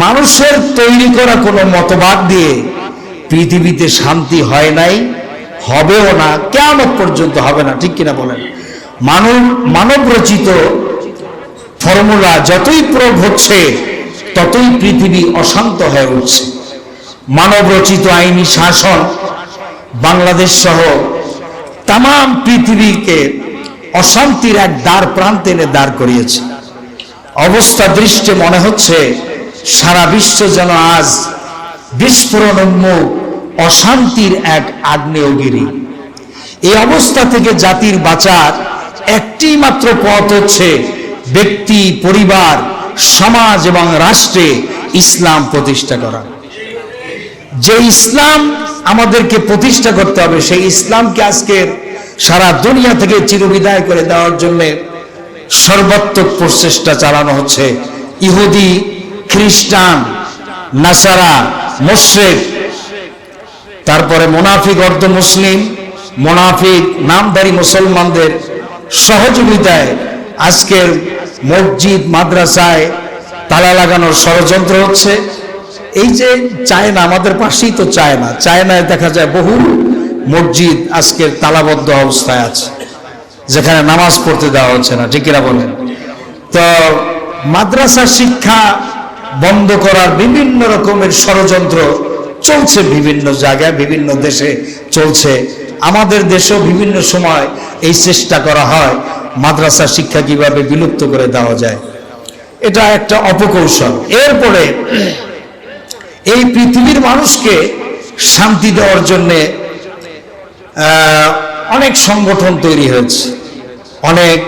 মানুষের তৈরি করা কোনো মতবাদ দিয়ে পৃথিবীতে শান্তি হয় নাই, হবেও না কেমন পর্যন্ত হবে না, ঠিক কিনা বলেন? মানব মানব রচিত ফর্মুলা যতই প্রয়োগ হচ্ছে, ততই পৃথিবী অশান্ত হয়ে উঠছে। মানব রচিত আইনি শাসন, বাংলাদেশ সহ তাম পৃথিবীকে অশান্তির এক দ্বার প্রান্তে এনে দাঁড় করিয়েছে। অবস্থা দৃষ্টে মনে হচ্ছে সারা বিশ্ব যেন আজ বিস্ফোরণ অশান্তির এক আগ্নেয়গিরি। এই অবস্থা থেকে জাতির বাঁচার একটি মাত্র পথ হচ্ছে ব্যক্তি, পরিবার, সমাজ এবং রাষ্ট্রে ইসলাম প্রতিষ্ঠা করা। যে ইসলাম আমাদেরকে প্রতিষ্ঠা করতে হবে, সেই ইসলামকে আজকের সারা দুনিয়া থেকে চিরবিদায় করে দেওয়ার জন্য সর্বাত্মক প্রচেষ্টা চালানো হচ্ছে। ইহুদি খ্রিস্টান, নাসারা, মোশরেক। তারপরে মোনাফিক অর্ধ মুসলিম, মোনাফিক নামধারী মুসলমানদের সহযোগিতায় আজকের মসজিদ, মাদ্রাসায় তালা লাগানোর ষড়যন্ত্র হচ্ছে। এই যে চায়না, আমাদের পাশেই তো চায়না। চায়নায় দেখা যায় বহু মসজিদ আজকের তালাবদ্ধ অবস্থায় আছে, যেখানে নামাজ পড়তে দেওয়া হচ্ছে না, ঠিক বলেন? তো মাদ্রাসা শিক্ষা বন্ধ করার বিভিন্ন রকমের ষড়যন্ত্র চলছে বিভিন্ন জায়গায়, বিভিন্ন দেশে চলছে। আমাদের দেশেও বিভিন্ন সময় এই চেষ্টা করা হয়, মাদ্রাসা শিক্ষা কীভাবে বিলুপ্ত করে দেওয়া যায়। এটা একটা অপকৌশল। এরপরে এই পৃথিবীর মানুষকে শান্তি দেওয়ার জন্যে অনেক সংগঠন তৈরি হয়েছে। অনেক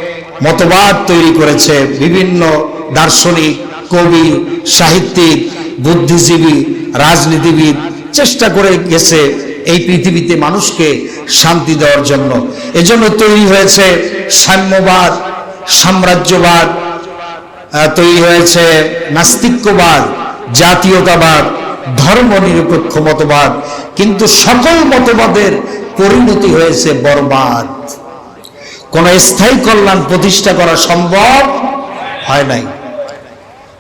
মতবাদ তৈরি করেছে বিভিন্ন দার্শনিক কবি, সাহিত্যিক, বুদ্ধিজীবী, রাজনীতিবিদ চেষ্টা করে গেছে এই পৃথিবীতে মানুষকে শান্তি দেওয়ার জন্য। এজন্য তৈরি হয়েছে সাম্যবাদ, সাম্রাজ্যবাদ তৈরি হয়েছে নাস্তিক্যবাদ, জাতীয়তাবাদ ধর্ম নিরপেক্ষ মতবাদ। কিন্তু সকল মতবাদের পরিণতি হয়েছে বরবাদ। কোন স্থায়ী কল্যাণ প্রতিষ্ঠা করা সম্ভব হয় নাই।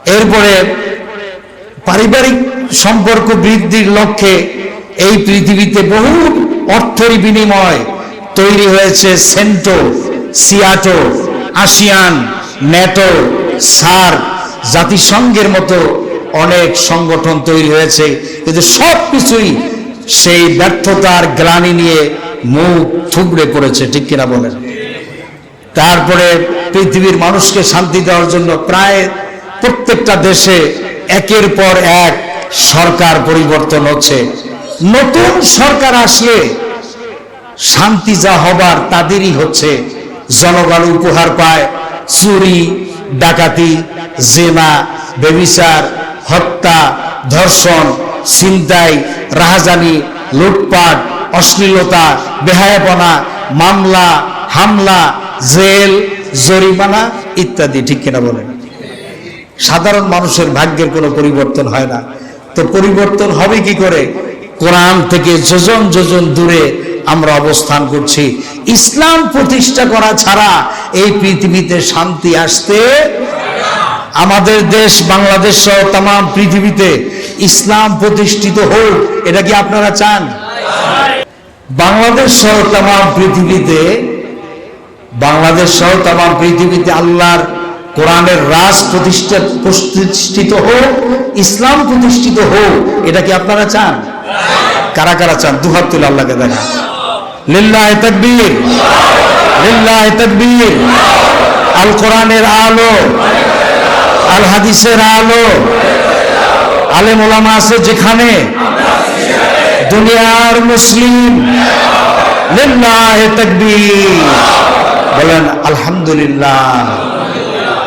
এরপরে পারিবারিক সম্পর্ক বৃদ্ধির লক্ষ্যে এই পৃথিবীতে বহু অর্থের বিনিময় তৈরি হয়েছে CENTO SEATO, ASEAN, NATO, SAARC, জাতিসংঘের মতো অনেক সংগঠন তৈরি হয়েছে। কিন্তু সব কিছুই সেই ব্যর্থতার গ্লানি নিয়ে মুখ থুবড়ে পড়েছে, ঠিক কিনা বলেন? তারপরে পৃথিবীর মানুষকে শান্তি দেওয়ার জন্য প্রায় প্রত্যেকটা দেশে একের পর এক সরকার পরিবর্তন হচ্ছে। নতুন সরকার আসলে শান্তি যা হবার তাদেরই হচ্ছে। জনগণ উপহার পায়, চুরি, ডাকাতি, জেনা, বেবিচার, হত্যা, ধর্ষণ, ছিনতাই, রাহাজানি, লুটপাট, অশ্লীলতা, বেহায়াপনা, মামলা, হামলা, জেল, জরিমানা ইত্যাদি, ঠিক কিনা বলেন? সাধারণ মানুষের ভাগ্যের কোনো পরিবর্তন হয় না। তো পরিবর্তন হবে কি করে? কোরআন থেকে যোজন যোজন দূরে আমরা অবস্থান করছি। ইসলাম প্রতিষ্ঠা করা ছাড়া এই পৃথিবীতে শান্তি আসতে আমাদের দেশ, বাংলাদেশ সহ তাম পৃথিবীতে ইসলাম প্রতিষ্ঠিত হোক, এটা কি আপনারা চান? বাংলাদেশ সহ তাম পৃথিবীতে, বাংলাদেশ সহ তাম পৃথিবীতে আল্লাহর কোরআনের রাজ প্রতিষ্ঠা প্রতিষ্ঠিত হোক, ইসলাম প্রতিষ্ঠিত হোক, এটা কি আপনারা চান? কারা কারা চান? দুহাত তুলে আল্লাহকে দেখা। লিল্লাহ তকবীর। লিল্লাহ তকবীর। আল কোরআনের আলো। আল হাদিসের আলো। আলেম ওলামা আছে যেখানে? দুনিয়ার মুসলিম। লিল্লাহ তকবীর। বলেন, আলহামদুলিল্লাহ।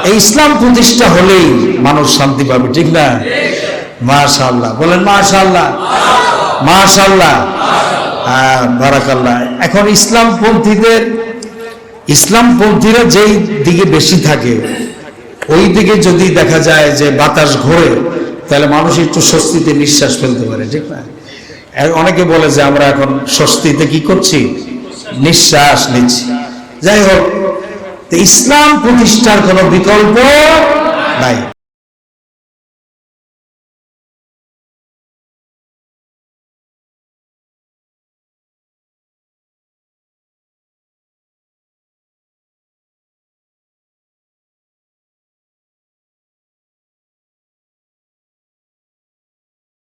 এই ইসলাম প্রতিষ্ঠা হলেই মানুষ শান্তি পাবে, ঠিক না? মাশাল্লাহ বলেন মাশাল্লাহ মাশাল্লাহ হ্যাঁ বারাকাল্লাহ। এখন ইসলামপন্থীদের, ইসলামপন্থীরা যেই দিকে বেশি থাকে, ওই দিকে যদি দেখা যায় যে বাতাস ঘোরে, তাহলে মানুষ একটু স্বস্তিতে নিঃশ্বাস ফেলতে পারে, ঠিক না? অনেকে বলে যে আমরা এখন স্বস্তিতে কি করছি? নিঃশ্বাস নিচ্ছি। যাই হোক ইসলাম প্রতিষ্ঠার কোনো বিকল্প নাই।